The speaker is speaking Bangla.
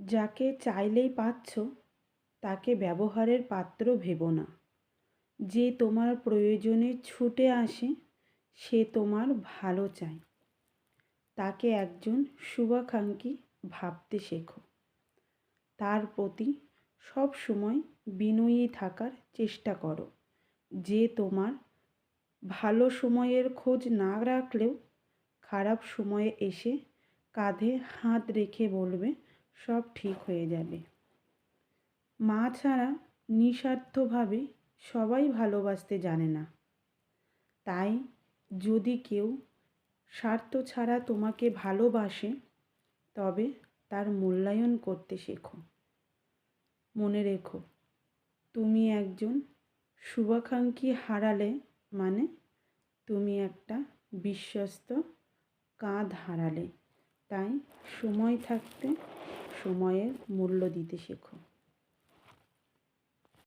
যাকে চাইলেই পাচ্ছ, তাকে ব্যবহারের পাত্র ভেবো না। যে তোমার প্রয়োজনে ছুটে আসে, সে তোমার ভালো চায়। তাকে একজন শুভাকাঙ্ক্ষী ভাবতে শেখো। তার প্রতি সব সময় বিনয়ী থাকার চেষ্টা করো। যে তোমার ভালো সময়ের খোঁজ না রাখলেও খারাপ সময়ে এসে কাঁধে হাত রেখে বলবে সব ঠিক হয়ে যাবে। মা ছাড়া নিঃস্বার্থভাবে সবাই ভালোবাসতে জানে না। তাই যদি কেউ স্বার্থ ছাড়া তোমাকে ভালোবাসে, তবে তার মূল্যায়ন করতে শেখো। মনে রেখো, তুমি একজন শুভাকাঙ্ক্ষী হারালে মানে তুমি একটা বিশ্বস্ত কাঁধ হারালে। তাই সময় থাকতে সময়ের মূল্য দিতে শেখো।